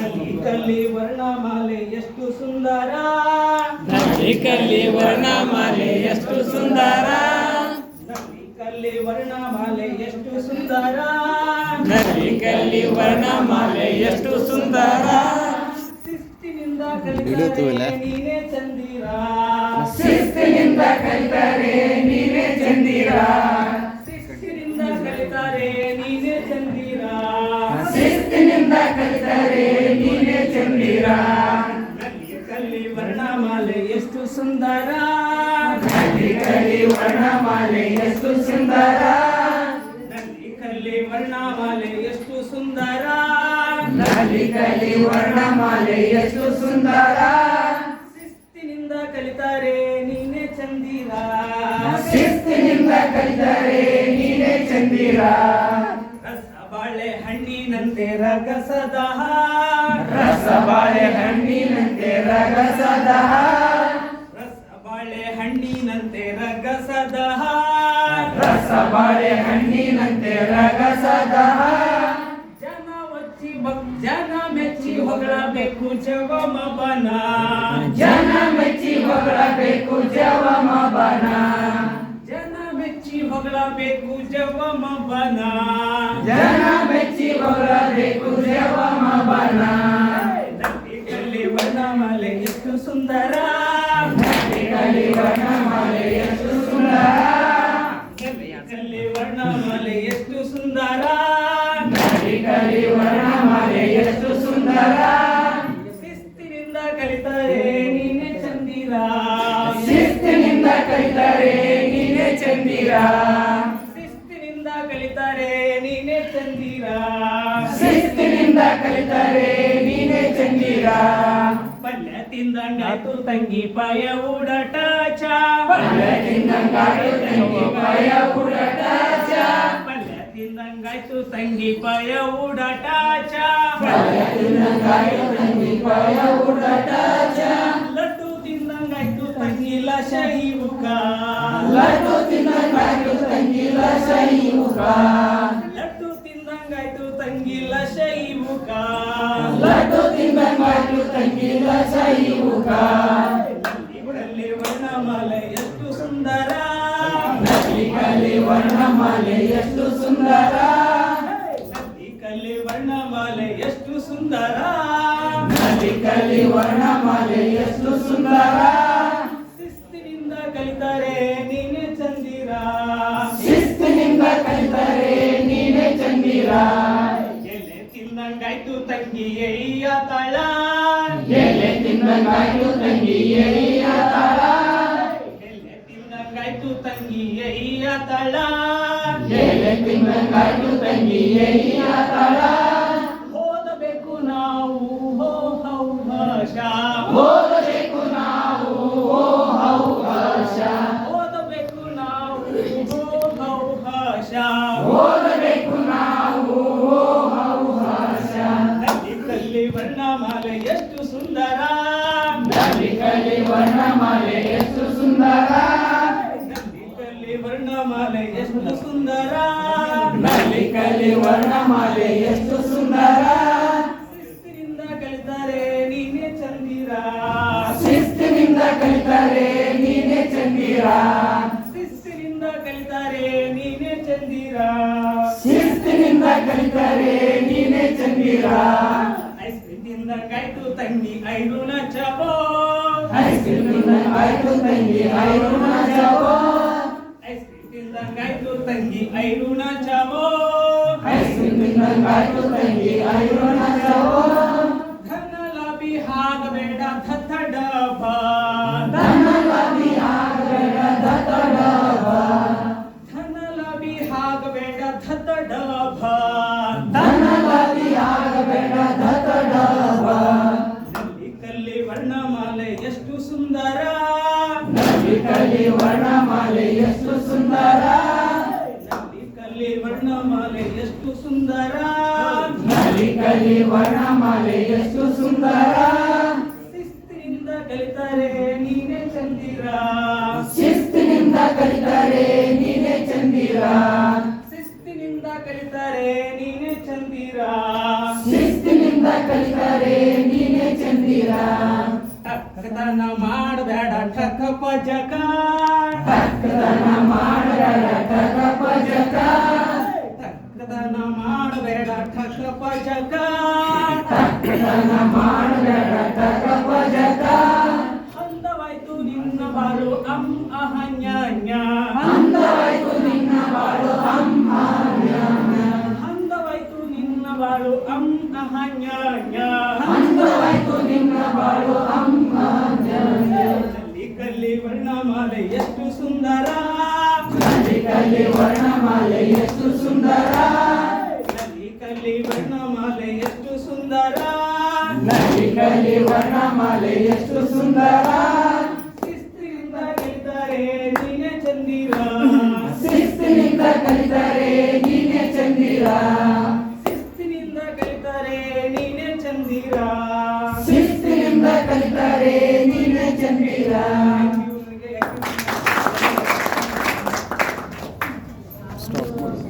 ಕಲ್ಲಿ ವರ್ಣಮಾಲೆ ಎಷ್ಟು ಸುಂದರ. ಕಲ್ಲಿ ವರ್ಣಮಾಲೆ ಎಷ್ಟು ಸುಂದರ. ಕಲ್ಲಿ ವರ್ಣಮಾಲೆ ಎಷ್ಟು ಸುಂದರ. ಕಲ್ಲಿ ವರ್ಣಮಾಲೆ ಎಷ್ಟು ಸುಂದರ. ಶಿಸ್ತಿನಿಂದ ಕಲಿತರೆ ನೀನೇ ಚಂದಿರ. ಶಿಸ್ತಿನಿಂದ ಕಲಿತರೆ ನೀವೇ ಚಂದಿರ. ಸುಂದರ ಕಲಿ ಕಲಿ ವರ್ಣಮಾಲೆ ಎಷ್ಟು ಸುಂದರ ಕಲ್ಲಿ ಕಲ್ಲಿ ವರ್ಣಮಾಲೆ ಎಷ್ಟು ಸುಂದರ ಕಲಿ ಕಲಿ ವರ್ಣಮಾಲೆ ಎಷ್ಟು ಸುಂದರ ಶಿಸ್ತಿನಿಂದ ಕಲಿತಾರೆ ನೀನೇ ಚಂದಿರ ಶಿಸ್ತಿನಿಂದ ಕಲಿತರೆ ನೀವೇ ಚಂದಿರ ರಸ ಬಾಳೆ ಹಣ್ಣಿನಂತೆ ರಗಸದ ರಸ ಬಾಳೆ ಹಣ್ಣಿನಂತೆ ರಗಸದ ರಸ ಬಾಳೆ ಹಣ್ಣಿನಂತೆ ರಗಸದ ರಸ ಬಾಳೆ ಹಣ್ಣಿನಂತೆ ರಗಸದ ಜನ ಒಚ್ಚಿ ಜನ ಮೆಚ್ಚಿ ಹೊಗಳಬೇಕು ಜವಮಬನ ಜನ ಮೆಚ್ಚಿ ಹೊಗಳಬೇಕು ಜವಮಬನ ಜನ ಮೆಚ್ಚಿ ಹೊಗಳಬೇಕು ಜವಮಬನ ಜನ ಮೆಚ್ಚಿ ಹೊಗಳಬೇಕು ಜವಮಬನ ಸುಂದರ ಕಲ್ಲಿ ವರ್ಣಮಾಲೆ ಎಷ್ಟು ಸುಂದರ. ಕಲಿತಾರೆ ನೀನೆ ಚಂದಿರ ಶಿಸ್ತಿನಿಂದ ಕಲಿತರೆ ನೀನೇ ಚಂದಿರ ಶಿಸ್ತಿನಿಂದ ಕಲಿತಾರೆ ನೀನೆ ಚಂದಿರ ತಿಂದಂಗಾಯ್ತು ತಂಗಿ ಪಾಯ ಊಡಟಾಚ ಪಲ್ಯ ತಿಂದಂಗಾಯ್ತು ತಂಗಿ ಪಾಯ ಚಾ. ಪಲ್ಯ ತಿಂದಂಗಾಯ್ತು ತಂಗಿ ಪಾಯ ಊಡಟಾಚ ಪಲ್ಯ ತಿಂದಂಗಾಯ್ತು ತಂಗಿ ಪಾಯ ಊಡಟಾಚ. ಲಡ್ಡು ತಿಂದಂಗಾಯ್ತು ತಂಗಿ ಲಶಯಿ ಮುಖ. ಲಡ್ಡು ತಿಂದಂಗಾಯ್ತು ತಂಗಿ ಲಸೈ ಮುಖ. ಲಡ್ಡು ತಿಂದಂಗಾಯ್ತು ತಂಗಿ ಲಶಯಿ ಮುಖ. ಲಡ್ಡು ತಿಂದಂಗಾಯ್ತು ತಂಗಿ ಲಸೈ ಮುಖ. ಇವರಲ್ಲಿ ವರ್ಣಮಾಲೆ ಎಷ್ಟು ಸುಂದರ ಕಲಿ ವರ್ಣಮಾಲೆ ಎಷ್ಟು ಸುಂದರ ಕಲ್ಲಿ ವರ್ಣಮಾಲೆ ಎಷ್ಟು ಸುಂದರ ನದಿ ಕಲಿ ವರ್ಣಮಾಲೆ ಎಷ್ಟು ಸುಂದರ ಶಿಸ್ತಿನಿಂದ ಕಲಿತರೆ ನೀನೆ ಚಂದಿರ ಶಿಸ್ತಿನಿಂದ ಕಲಿತರೆ ನೀನೆ ಚಂದಿರ ಎಲೆ ತಿನ್ನಂಗಾಯ್ತು ತಂಗಿ ಎಯ್ಯ ತಳ ಓದಬೇಕು ನಾವು ಹೋ ಹೌ ಭಾಷಾ ಓದಬೇಕು ನಾವು ಓ ಹೌಭಾಷ ಓದಬೇಕು ನಾವು ಹೋ ಹೌ ಭಾಷಾ ಓದಬೇಕು ನಾವು ಓ ಹೌಭಾಷ ನದಿ ಕಲ್ಲಿ ವರ್ಣಮಾಲೆ ಎಷ್ಟು ಸುಂದರ ನದಿ ಕಲಿ ವರ್ಣಮಾಲೆ ಎಷ್ಟು ಸುಂದರ. ಕಲ್ಲಿ ವರ್ಣಮಾಲೆ ಎಷ್ಟು ಸುಂದರ. ನದಿ ಕಲಿ ವರ್ಣಮಾಲೆ ಎಷ್ಟು ಸುಂದರ. ಶಿಸ್ತಿನಿಂದ ಕಲಿತಾರೆ ನೀನೇ ಚಂದಿರ. ಶಿಸ್ತಿನಿಂದ ಕಲಿತಾರೆ ನೀನೇ ಚಂದಿರ. ಶಿಸ್ತಿನಿಂದ ಕಲಿತಾರೆ ನೀನೇ ಚಂದಿರ. ಶಿಸ್ತಿನಿಂದ ಕಲಿತಾರೆ ನೀನೇ ಚಂದಿರ. ಐಸ್ ಕ್ರೀಮ್ ತಿಂದಂಗಾಯ್ತು ತಂಗಿ ಐದು ಐಸ್ಕ್ರೀಮಿನ ಆಯ್ತು ತಂಗಿ ಐರುಣ ಜವೋ ಐಸ್ ಕ್ರೀಮ್ ತಿಂದಂಗಾಯ್ತು ತಂಗಿ ಐರುಣ ಚಬೋ ಐಸ್ಕ್ರೀಮಿನ ಆಯ್ತು ತಂಗಿ ಐರುಣ ಜವೋ ನೀನೇ ಚಂದಿರ. ಶಿಸ್ತಿನಿಂದ ಕಲಿತರೆ ನೀನೇ ಚಂದಿರ. ಶಿಸ್ತಿನಿಂದ ಕಲಿತಾರೆ ನೀನೇ ಚಂದಿರ. ಶಿಸ್ತಿನಿಂದ ಕಲಿತಾರೆ ನೀನೇ ಚಂದಿರ. ಟಕ್ಕತನ ಮಾಡಬೇಡ ಟಕ ಪಜಕ ತಕ್ಕದನ ಮಾಡಬೇಡ ಟಕ ಪಜಕ ಟಕ್ಕತನ ಮಾಡಬೇಡ ಟಕ ಪಜಕ ವರ್ಣಮಾಲೆ ಎಷ್ಟು ಸುಂದರ. ಕಲಿ ಕಲಿ ವರ್ಣಮಾಲೆ ಎಷ್ಟು ಸುಂದರ. ಕಲ್ಲಿ ಕಲ್ಲಿ ವರ್ಣಮಾಲೆ ಎಷ್ಟು ಸುಂದರ. ನಲಿ ಕಲಿ ವರ್ಣಮಾಲೆ ಎಷ್ಟು ಸುಂದರ. ಶಿಸ್ತಿನಿಂದ ಕಲಿತಾರೆ ನೀನೆ ಚಂದಿರ. ಶಿಸ್ತಿನಿಂದ ಕಲಿತರೆ ನೀನೆ ಚಂದಿರ. ಶಿಸ್ತಿನಿಂದ ಕಲಿತಾರೆ ನೀನೆ ಚಂದಿರ. ಶಿಸ್ತಿನಿಂದ ಕಲಿತರೆ ನೀನೆ ಚಂದಿರ.